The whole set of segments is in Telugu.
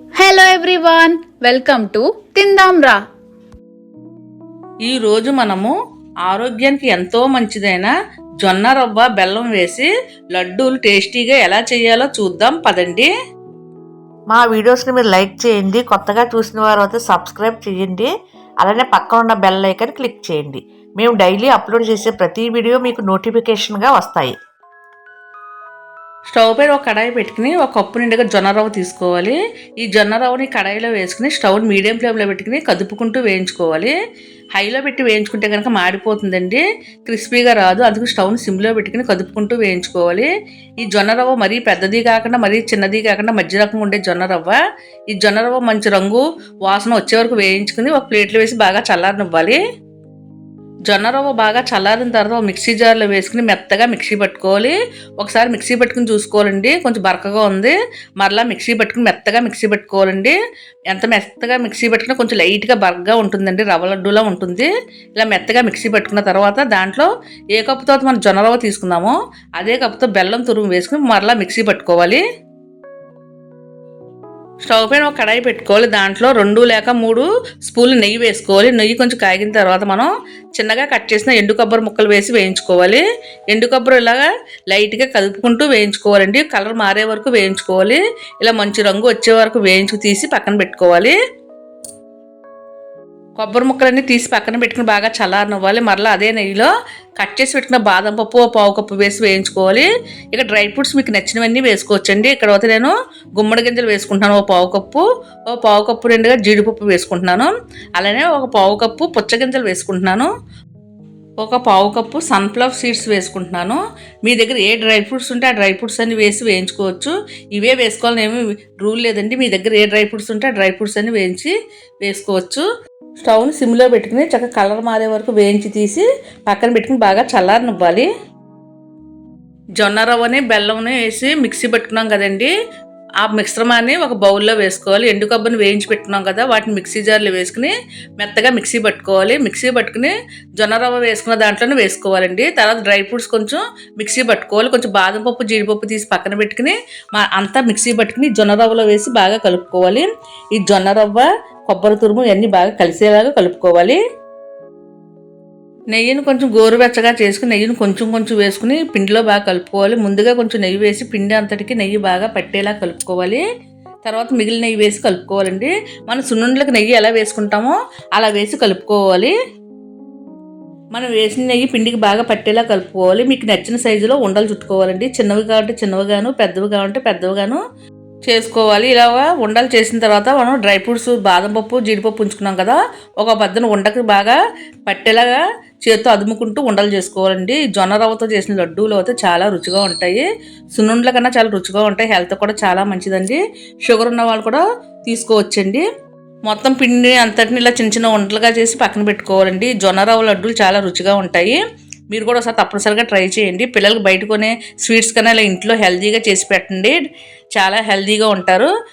హలో ఎవ్రీవన్ వెల్కమ్ టు తిందాం రా ఈరోజు మనము ఆరోగ్యానికి ఎంతో మంచిదైన జొన్న రవ్వ బెల్లం వేసి లడ్డూలు టేస్టీగా ఎలా చేయాలో చూద్దాం పదండి. మా వీడియోస్ని మీరు లైక్ చేయండి కొత్తగా చూసిన వారు అయితే సబ్స్క్రైబ్ చేయండి అలానే పక్కన ఉన్న బెల్ ఐకాన్ క్లిక్ చేయండి. మేము డైలీ అప్లోడ్ చేసే ప్రతి వీడియో మీకు నోటిఫికేషన్గా వస్తాయి. స్టవ్ పైన ఒక కడాయి పెట్టుకుని ఒక కప్పు నిండుగా జొన్న రవ్వ తీసుకోవాలి. ఈ జొన్న రవ్వని కడాయిలో వేసుకుని స్టవ్ని మీడియం ఫ్లేమ్లో పెట్టుకుని కదుపుకుంటూ వేయించుకోవాలి. హైలో పెట్టి వేయించుకుంటే కనుక మాడిపోతుందండి. క్రిస్పీగా రాదు. అందుకు స్టవ్ని సిమ్లో పెట్టుకుని కదుపుకుంటూ వేయించుకోవాలి. ఈ జొన్న రవ్వ మరీ పెద్దది కాకుండా మరీ చిన్నది కాకుండా మధ్య రకంగా ఉండే జొన్న రవ్వ. ఈ జొన్న రవ్వ మంచి రంగు వాసన వచ్చే వరకు వేయించుకుని ఒక ప్లేట్లో వేసి బాగా చల్లారనివ్వాలి. జొన్న రవ్వ బాగా చల్లారిన తర్వాత మిక్సీ జార్లో వేసుకుని మెత్తగా మిక్సీ పట్టుకోవాలి. ఒకసారి మిక్సీ పట్టుకుని చూసుకోవాలండి. కొంచెం బరకగా ఉంది. మరలా మిక్సీ పట్టుకుని మెత్తగా మిక్సీ పట్టుకోవాలండి. ఎంత మెత్తగా మిక్సీ పట్టుకున్నా కొంచెం లైట్గా బరగ్గా ఉంటుందండి. రవ్వ లడ్డూలా ఉంటుంది. ఇలా మెత్తగా మిక్సీ పట్టుకున్న తర్వాత దాంట్లో ఏ కప్పుతో అయితే మనం జొన్న రవ్వ తీసుకుందామో అదే కప్పుతో బెల్లం తురుము వేసుకుని మరలా మిక్సీ పట్టుకోవాలి. స్టవ్ పైన ఒక కడాయి పెట్టుకోవాలి. దాంట్లో రెండు లేక మూడు స్పూన్లు నెయ్యి వేసుకోవాలి. నెయ్యి కొంచెం కాగిన తర్వాత మనం చిన్నగా కట్ చేసిన ఎండు కొబ్బరి ముక్కలు వేసి వేయించుకోవాలి. ఎండు కొబ్బరి ఇలాగా లైట్గా కలుపుకుంటూ వేయించుకోవాలండి. కలర్ మారే వరకు వేయించుకోవాలి. ఇలా మంచి రంగు వచ్చే వరకు వేయించుకు తీసి పక్కన పెట్టుకోవాలి. కొబ్బరి ముక్కలన్నీ తీసి పక్కన పెట్టుకుని బాగా చల్లారనివ్వాలి. మరలా అదే నెయ్యిలో కట్ చేసి పెట్టిన బాదం పప్పు పావు కప్పు వేసి వేయించుకోవాలి. ఇక డ్రై ఫ్రూట్స్ మీకు నచ్చినవన్నీ వేసుకోవచ్చండి. ఇక్కడ అయితే నేను గుమ్మడి గింజలు వేసుకుంటున్నాను ఓ పావు కప్పు. ఓ పావు కప్పు రెండుగా జీడిపప్పు వేసుకుంటున్నాను. అలానే ఒక పావు కప్పు పుచ్చగింజలు వేసుకుంటున్నాను. ఒక పావు కప్పు సన్ఫ్లవర్ సీడ్స్ వేసుకుంటున్నాను. మీ దగ్గర ఏ డ్రై ఫ్రూట్స్ ఉంటే ఆ డ్రై ఫ్రూట్స్ అన్ని వేసి వేయించుకోవచ్చు. ఇవే వేసుకోవాలని ఏమి రూల్ లేదండి. మీ దగ్గర ఏ డ్రై ఫ్రూట్స్ ఉంటే ఆ డ్రై ఫ్రూట్స్ అన్ని వేయించి వేసుకోవచ్చు. స్టవ్ని సిమ్లో పెట్టుకుని చక్కగా కలర్ మారే వరకు వేయించి తీసి పక్కన పెట్టుకుని బాగా చల్లారనివ్వాలి. జొన్న రవ్వని బెల్లంని వేసి మిక్సీ పెట్టుకున్నాం కదండి. ఆ మిశ్రమాన్ని ఒక బౌల్లో వేసుకోవాలి. ఎండు కొబ్బరిని వేయించి పెట్టుకున్నాం కదా వాటిని మిక్సీ జార్లో వేసుకుని మెత్తగా మిక్సీ పట్టుకోవాలి. మిక్సీ పట్టుకుని జొన్న రవ్వ వేసుకున్న దాంట్లోనే వేసుకోవాలండి. తర్వాత డ్రై ఫ్రూట్స్ కొంచెం మిక్సీ పట్టుకోవాలి. కొంచెం బాదం పప్పు జీడిపప్పు తీసి పక్కన పెట్టుకుని మా అంతా మిక్సీ పట్టుకుని జొన్న రవ్వలో వేసి బాగా కలుపుకోవాలి. ఈ జొన్న రవ్వ కొబ్బరి తురుము ఇవన్నీ బాగా కలిసేలాగా కలుపుకోవాలి. నెయ్యిని కొంచెం గోరువెచ్చగా చేసుకుని నెయ్యిని కొంచెం కొంచెం వేసుకుని పిండిలో బాగా కలుపుకోవాలి. ముందుగా కొంచెం నెయ్యి వేసి పిండి అంతటికి నెయ్యి బాగా పట్టేలా కలుపుకోవాలి. తర్వాత మిగిలిన నెయ్యి వేసి కలుపుకోవాలండి. మనం సున్నుండలకు నెయ్యి ఎలా వేసుకుంటామో అలా వేసి కలుపుకోవాలి. మనం వేసిన నెయ్యి పిండికి బాగా పట్టేలా కలుపుకోవాలి. మీకు నచ్చిన సైజులో ఉండలు చుట్టుకోవాలండి. చిన్నవి కావాలంటే చిన్నవిగాను పెద్దవి కావాలంటే పెద్దవిగాను. చేసుకోవాలి. ఇలాగా ఉండలు చేసిన తర్వాత మనం డ్రై ఫ్రూట్స్ బాదం పప్పు జీడిపప్పు ఉంచుకున్నాం కదా ఒక పద్దన ఉండకి బాగా పట్టేలాగా చేతితో అదుముకుంటూ ఉండలు చేసుకోవాలండి. జొన్న రవ్వతో చేసిన లడ్డూలు అయితే చాలా రుచిగా ఉంటాయి. సున్నుండ్ల కన్నా చాలా రుచిగా ఉంటాయి. హెల్త్ కూడా చాలా మంచిదండి. షుగర్ ఉన్న వాళ్ళు కూడా తీసుకోవచ్చండి. మొత్తం పిండి అంతటిని ఇలా చిన్న చిన్న ఉండలుగా చేసి పక్కన పెట్టుకోవాలండి. జొన్న రవ్వ లడ్డూలు చాలా రుచిగా ఉంటాయి. మీరు కూడా ఒకసారి తప్పనిసరిగా ట్రై చేయండి. పిల్లలకు బయట కొనే స్వీట్స్ కన్నా ఇలా ఇంట్లో హెల్తీగా చేసి పెట్టండి. చాలా హెల్తీగా ఉంటారు.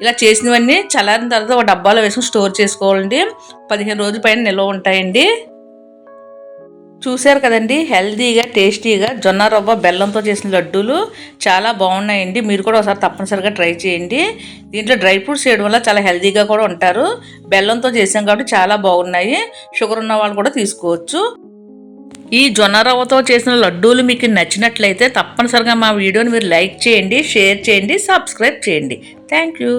ఇలా చేసినవన్నీ చల్లారిన తర్వాత ఒక డబ్బాలో వేసుకుని స్టోర్ చేసుకోవాలండి. పదిహేను రోజుల పైన నిల్వ ఉంటాయండి. చూశారు కదండి? హెల్తీగా టేస్టీగా జొన్న రవ్వ బెల్లంతో చేసిన లడ్డూలు చాలా బాగున్నాయండి. మీరు కూడా ఒకసారి తప్పనిసరిగా ట్రై చేయండి. దీంట్లో డ్రై ఫ్రూట్స్ చేయడం వల్ల చాలా హెల్తీగా కూడా ఉంటారు. బెల్లంతో చేసాం కాబట్టి చాలా బాగున్నాయి. షుగర్ ఉన్న వాళ్ళు కూడా తీసుకోవచ్చు. ఈ జొన్న రవ్వతో చేసిన లడ్డూలు మీకు నచ్చినట్లయితే తప్పనిసరిగా మా వీడియోని మీరు లైక్ చేయండి షేర్ చేయండి సబ్స్క్రైబ్ చేయండి. Thank you.